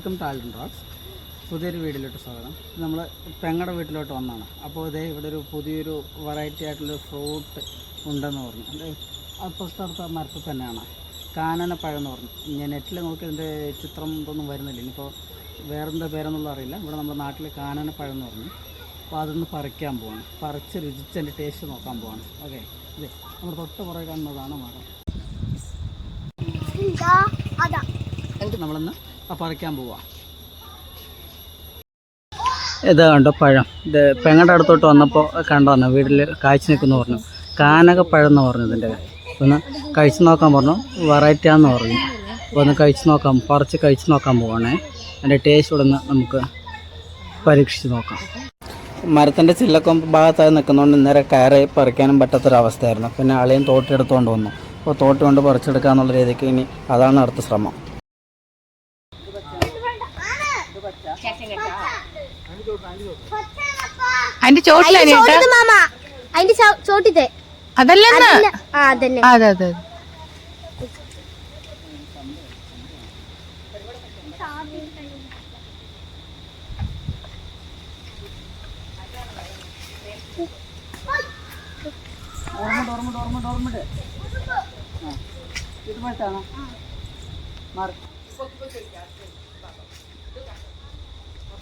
Welcome to Alden rocks പുതിയൊരു വീട്ടിലോട്ട് സ്വാഗതം. നമ്മൾ പെങ്ങടെ വീട്ടിലോട്ട് വന്നതാണ് അപ്പോൾ ഇതേ ഇവിടെ ഒരു പുതിയൊരു വെറൈറ്റി ആയിട്ടുള്ള ഫ്രൂട്ട് ഉണ്ടെന്ന് പറഞ്ഞു. അല്ലേ അപ്പുറത്തടുത്ത മരത്തിൽ തന്നെയാണ്. കാനനപ്പഴം എന്ന് പറഞ്ഞു. ഞാൻ നെറ്റിൽ നോക്കി ഇതിന്റെ ചിത്രം ഇതൊന്നും വരുന്നില്ല. ഇനിയിപ്പോൾ വേറെന്താ പേരെന്നുള്ള അറിയില്ല. ഇവിടെ നമ്മുടെ നാട്ടിൽ കാനനപ്പഴം എന്ന് പറഞ്ഞു. അപ്പോൾ അതൊന്ന് പറിക്കാൻ പോവാണ്. പറിച്ച് രുചിച്ച് അതിന്റെ ടേസ്റ്റ് നോക്കാൻ പോവാണ്. ഓക്കെ അതെ നമ്മൾ തൊട്ട് പുറകെ കാണുന്നതാണ് മരം നമ്മളിന്ന്? പറിക്കാൻ പോവാം. ഇത് കണ്ടോ പഴം. ഇത് പെങ്ങടെ അടുത്തോട്ട് വന്നപ്പോൾ കണ്ടതാണ് വീട്ടിൽ കാഴ്ച നിൽക്കുന്നു പറഞ്ഞു. കാനകപ്പഴം എന്ന് പറഞ്ഞു ഇതിന്റെ ഒന്ന് കഴിച്ചു നോക്കാൻ പറഞ്ഞു വെറൈറ്റി ആന്ന് പറഞ്ഞു. അപ്പോൾ ഒന്ന് കഴിച്ചു നോക്കാം പറിച്ച് കഴിച്ചു നോക്കാൻ പോവാണേ. അതിന്റെ ടേസ്റ്റ് ഇവിടെ നമുക്ക് പരീക്ഷിച്ച് നോക്കാം. മരത്തിന്റെ ചില്ലക്കൊമ്പ് ഭാഗത്തായി നിൽക്കുന്നതുകൊണ്ട് ഇന്നേരം കയറി പറിക്കാനും പറ്റാത്തൊരവസ്ഥയായിരുന്നു. പിന്നെ അളിയും തോട്ടിയെടുത്തുകൊണ്ട് വന്നു. അപ്പോൾ തോട്ടി കൊണ്ട് രീതിക്ക് ഇനി അതാണ് അടുത്ത ശ്രമം. അതിന്റെ ചോട്ടിലാണ് മാമ. അതിന്റെ ചോട്ടിത്തെ. അതല്ലെന്ന് ആ അതന്നെ. അതെ അതെ ഓർമ്മ ഓർമ്മ ഓർമ്മ ഓർമ്മ ഇത് പറ്റാണോ മാറി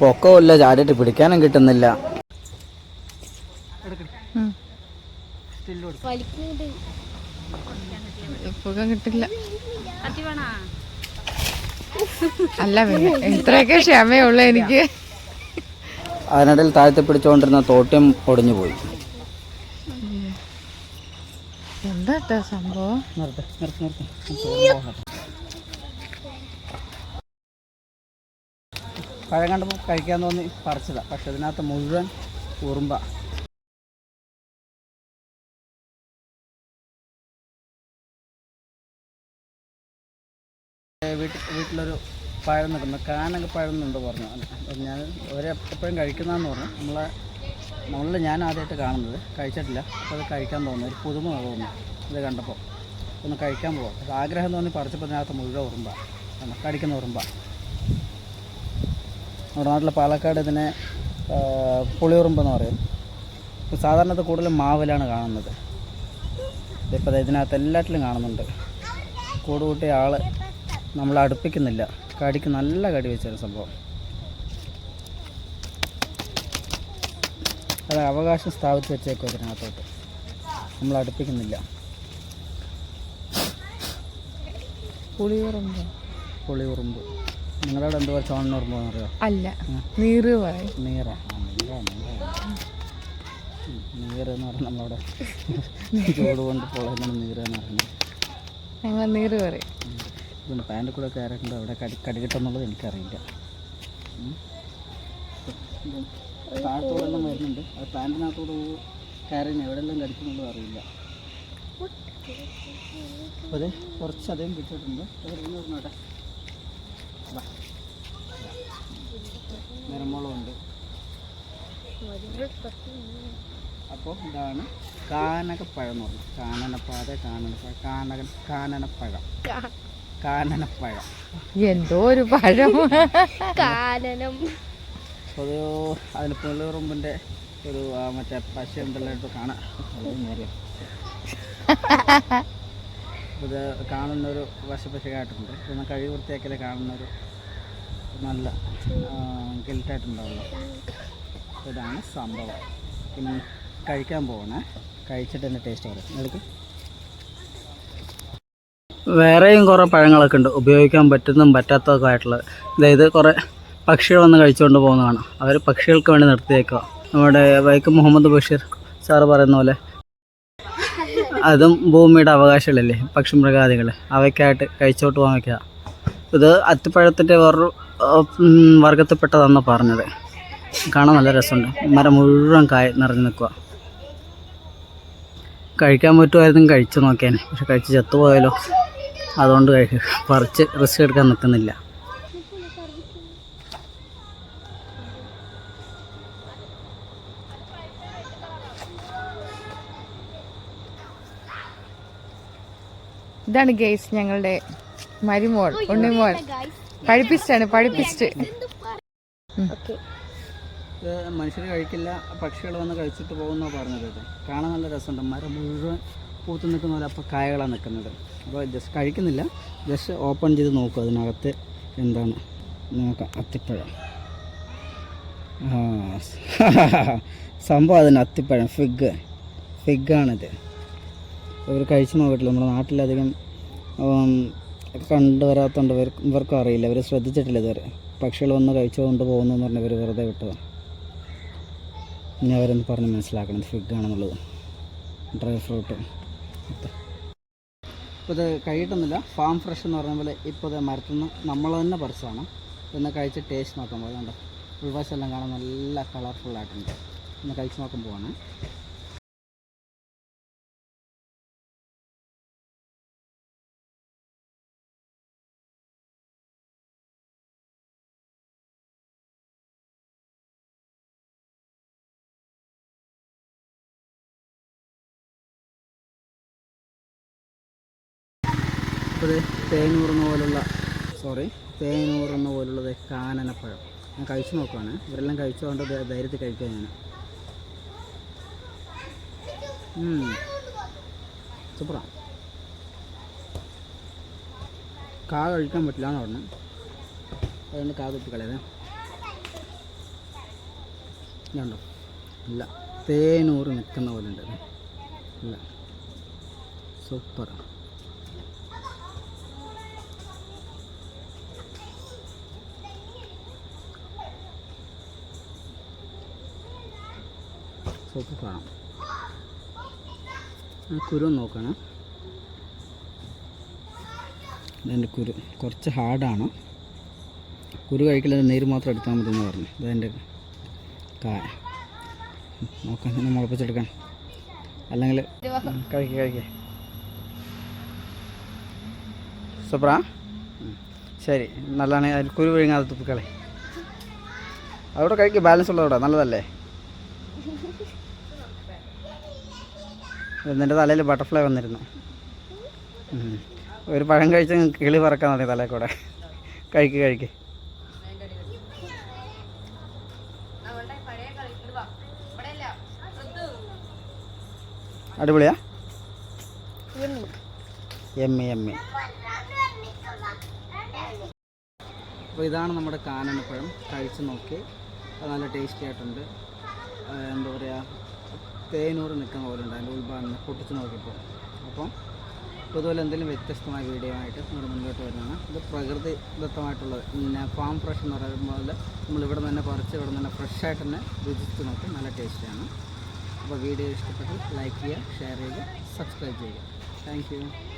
പൊക്കമില്ല ചാടിയിട്ട് പിടിക്കാനും കിട്ടുന്നില്ല. കിട്ടില്ല. അല്ല പിന്നെ ഇത്രയൊക്കെ ക്ഷമയുള്ളൂ എനിക്ക്. അതിനിടയിൽ താഴ്ത്തി പിടിച്ചുകൊണ്ടിരുന്ന തോട്ടം ഒടിഞ്ഞു പോയി. എന്താ സംഭവം? നിർത്ത് നിർത്ത് നിർത്ത്. പഴം കണ്ടപ്പോൾ കഴിക്കാൻ തോന്നി പറിച്ചതാണ് പക്ഷെ ഇതിനകത്ത് മുഴുവൻ ഉറുമ്പ വീട്ടിൽ വീട്ടിലൊരു പഴം നിൽക്കുന്നു. കാനൊക്കെ പഴം എന്നുണ്ട് പറഞ്ഞു ഞാൻ ഒരു എപ്പോഴും കഴിക്കുന്നതെന്ന് പറഞ്ഞു. നമ്മളെ നമ്മളിൽ ഞാൻ ആദ്യമായിട്ട് കാണുന്നത്. കഴിച്ചിട്ടില്ല. അപ്പോൾ അത് കഴിക്കാൻ തോന്നുന്നു. ഒരു പുതുമ തോന്നുന്നു. ഇത് കണ്ടപ്പോൾ. ഒന്ന് കഴിക്കാൻ പോകാം ആഗ്രഹം തോന്നി പറിച്ചപ്പോൾ ഇതിനകത്ത് മുഴുവൻ ഉറുമ്പ? കടിക്കുന്ന ഉറുമ്പ. നമ്മുടെ നാട്ടിലെ പാലക്കാട് ഇതിനെ പുളിയുറുമ്പ് പുളിയുറുമ്പെന്ന് പറയും. സാധാരണ ഇത് കൂടുതലും മാവിലാണ് കാണുന്നത്. ഇതിപ്പോൾ ഇതിനകത്ത് എല്ലാറ്റിലും കാണുന്നുണ്ട്. കൂട് കൂട്ടിയ ആൾ നമ്മൾ അടുപ്പിക്കുന്നില്ല. കടിക്ക് നല്ല കടി വെച്ചൊരു സംഭവം. അത് അവകാശം സ്ഥാപിച്ച് വെച്ചേക്കും ഇതിനകത്തോട്ട്. നമ്മൾ അടുപ്പിക്കുന്നില്ല. പുളിയുറുമ്പ്. പുളിയുറുമ്പ്. നിങ്ങളുടെ എന്തുവാ ചോണനുറുമ്പെന്ന് അറിയോ അല്ല നീറ് പറയും. നീറ? നീറ എന്ന് പറഞ്ഞാൽ നമ്മളവിടെ ചൂട് കൊണ്ട് പൊളയുന്ന നീറ് എന്ന് പറയുന്നത്. ഞങ്ങൾ നീറ് പറയും. പിന്നെ പാന്റിൽ കൂടെ കയറിയിട്ടുണ്ട്. അവിടെ കടി കടികിട്ടെന്നുള്ളത് എനിക്കറിയില്ല. താഴത്തോടെല്ലാം വരുന്നുണ്ട്. അത് പാന്റിനകത്തോട് കയറിന് എവിടെയെല്ലാം കടിക്കുന്നുള്ളത് അറിയില്ല. അതെ കുറച്ച് കുറച്ചധികം കിട്ടിയിട്ടുണ്ട്. അത് ഇരുന്നോട്ടെ നിറമുളകുണ്ട്. അപ്പോൾ ഇതാണ് കാനകപ്പഴം എന്ന് പറഞ്ഞു. കാനനപ്പാത കാനനപ്പഴം കാനക കാനനപ്പഴം. കാനനപ്പഴം. എന്തോ ഒരു പഴം. കാനനം. ഒരു അതിന് പുള്ളിറുമ്പിന്റെ ഒരു മറ്റേ പശ ഉണ്ടല്ലോ ഇപ്പോൾ കാണാം. അറിയാം ഇത് കാണുന്നൊരു വശപ്പശയായിട്ടുണ്ട് പിന്നെ കഴി വൃത്തിയാക്കൽ കാണുന്നൊരു നല്ല ഗിൽട്ടായിട്ടുണ്ടാവുള്ളൂ ഇതാണ് സംഭവം. പിന്നെ കഴിക്കാൻ പോകണേ കഴിച്ചിട്ട് എന്റെ ടേസ്റ്റ് പറയും എടുക്കും. വേറെയും കുറേ പഴങ്ങളൊക്കെ ഉണ്ട്. ഉപയോഗിക്കാൻ പറ്റുന്നതും പറ്റാത്തതൊക്കെ ആയിട്ടുള്ളത് അതായത് കുറേ പക്ഷികൾ വന്ന് കഴിച്ചുകൊണ്ട് പോകുന്നതാണ്. അവർ പക്ഷികൾക്ക് വേണ്ടി നിർത്തിയേക്കുക. നമ്മുടെ വൈക്കം മുഹമ്മദ് ബഷീർ സാറ് പറയുന്ന പോലെ അതും ഭൂമിയുടെ അവകാശങ്ങളല്ലേ പക്ഷിമൃഗാദികൾ. അവയ്ക്കായിട്ട് കഴിച്ചോട്ട് പോകാൻ വയ്ക്കുക. ഇത് അത്തിപ്പഴത്തിന്റെ വേറൊരു വർഗത്തിൽപ്പെട്ടതാണെന്ന് പറഞ്ഞത്. കാണാൻ നല്ല രസമുണ്ട്. മരം മുഴുവൻ കായ നിറഞ്ഞു നിൽക്കുക. കഴിക്കാൻ പറ്റുമായിരുന്നു കഴിച്ചു നോക്കിയാൽ പക്ഷെ കഴിച്ച് ചത്തുപോയാലോ? അതുകൊണ്ട് കഴിക്കുക പറിച്ച് റിസ്ക് എടുക്കാൻ നിൽക്കുന്നില്ല. ഇതാണ് ഗേസ് ഞങ്ങളുടെ മരുമോൾ ഉണ്ണിമോൾ പഠിപ്പിച്ചാണ് പഠിപ്പിച്ചിട്ട്. മനുഷ്യർ കഴിക്കില്ല പക്ഷികൾ വന്ന് കഴിച്ചിട്ട് പോകുന്ന പറഞ്ഞത് ഇത്. കാണാൻ നല്ല രസമുണ്ട്. മരം മുഴുവൻ പൂത്ത് നിൽക്കുന്ന പോലെ അപ്പോൾ കായകളാണ് നിൽക്കുന്നത്. അപ്പോൾ ജസ്റ്റ് കഴിക്കുന്നില്ല. ജസ്റ്റ് ഓപ്പൺ ചെയ്ത് നോക്കും അതിനകത്ത് എന്താണ്. നോക്കാം അത്തിപ്പഴം. ആ സംഭവം അതിന് അത്തിപ്പഴം ഫിഗ് ഫിഗാണിത് ഇവർ കഴിച്ചു നോക്കിയിട്ടില്ല. നമ്മുടെ നാട്ടിലധികം കണ്ടുവരാത്തതുകൊണ്ട് ഇവർ ഇവർക്കും അറിയില്ല. ഇവർ ശ്രദ്ധിച്ചിട്ടില്ല ഇതുവരെ. പക്ഷികൾ വന്ന് കഴിച്ചുകൊണ്ട് പോകുന്നു എന്ന് പറഞ്ഞ് ഇവർ വെറുതെ വിട്ടതാണ് ഇനി അവരൊന്ന് പറഞ്ഞ് മനസ്സിലാക്കണം ഫിഗ് ആണെന്നുള്ളത്. ഡ്രൈ ഫ്രൂട്ട് ഇപ്പോൾ ഇത് കഴിയിട്ടൊന്നുമില്ല. ഫാം ഫ്രഷ് എന്ന് പറഞ്ഞ പോലെ ഇപ്പോൾ ഇത് മരത്തിൽ നിന്ന് നമ്മൾ തന്നെ പറിച്ചതാണ്. ഇന്ന് കഴിച്ച് ടേസ്റ്റ് നോക്കാൻ അതുകൊണ്ട് ഉൾവശമെല്ലാം കാണാൻ നല്ല കളർഫുള്ളായിട്ടുണ്ട് ഒന്ന് കഴിച്ച് നോക്കാൻ പോവാണ്. ഇത് തേനൂറുന്ന പോലുള്ള സോറി തേനൂറുന്ന പോലുള്ളത് കാനനപ്പഴം. ഞാൻ കഴിച്ചു നോക്കുവാണ്. ഇവരെല്ലാം കഴിച്ചുകൊണ്ട് ധൈര്യത്തിൽ കഴിക്കുക ഞാൻ. സൂപ്പറാ. കാ കഴിക്കാൻ പറ്റില്ല എന്ന് പറഞ്ഞു. അതുകൊണ്ട് കാ കുത്തി കളയത് ഇതുണ്ടോ? ഇല്ല. തേനൂറ് നിൽക്കുന്ന പോലെ ഉണ്ട്. ഇല്ല. സൂപ്പർ സൂപ്പർ കാണാം. ആ കുരു നോക്കണം. ഇതെന്റെ കുരു. കുറച്ച് ഹാർഡാണ്. കുരു കഴിക്കില്ല നീര് മാത്രം എടുത്താൽ മതി എന്ന് പറഞ്ഞു. ഇതെന്റെ കായ നോക്കാം തന്നെ മുളപ്പിച്ചെടുക്കാൻ അല്ലെങ്കിൽ കഴിക്കുക കഴിക്കുക സൂപ്പറാ ശരി. നല്ലതാണ്. അതിൽ കുരു വിഴുങ്ങാതെ തുപ്പിക്കളെ. അവിടെ കഴിക്കുക ബാലൻസ് ഉള്ളതോടെ നല്ലതല്ലേ? നിന്റെ തലയിൽ ബട്ടർഫ്ലൈ വന്നിരുന്നു. ഒരു പഴം കഴിച്ച കിളി പറക്കാൻ മതി തലയിൽ കൂടെ. കഴിക്ക് കഴിക്ക്. അടിപൊളിയാ? എമ്മി എമ്മി അപ്പോൾ ഇതാണ് നമ്മുടെ കാനനപ്പഴം. കഴിച്ച് നോക്കി. നല്ല ടേസ്റ്റി ആയിട്ടുണ്ട് എന്താ പറയുക തേനൂറ് നിൽക്കുന്ന പോലെ ഉണ്ട്. അതിന്റെ ഉൾഭാഗം പൊട്ടിച്ച് നോക്കിയപ്പോൾ. അപ്പം ഇതുപോലെ എന്തെങ്കിലും വ്യത്യസ്തമായ വീഡിയോ ആയിട്ട് നമ്മൾ മുന്നോട്ട് വരുന്നതാണ്. ഇത് പ്രകൃതിദത്തമായിട്ടുള്ളത് പിന്നെ ഫാം ഫ്രഷ് എന്ന് പറയുമ്പോൾ നമ്മൾ ഇവിടെ തന്നെ പറിച്ച് ഇവിടെ തന്നെ ഫ്രഷായിട്ട് തന്നെ രുചിച്ച് നോക്കി നല്ല ടേസ്റ്റാണ് അപ്പോൾ വീഡിയോ ഇഷ്ടപ്പെട്ട് ലൈക്ക് ചെയ്യുക ഷെയർ ചെയ്യുക സബ്സ്ക്രൈബ് ചെയ്യുക. താങ്ക്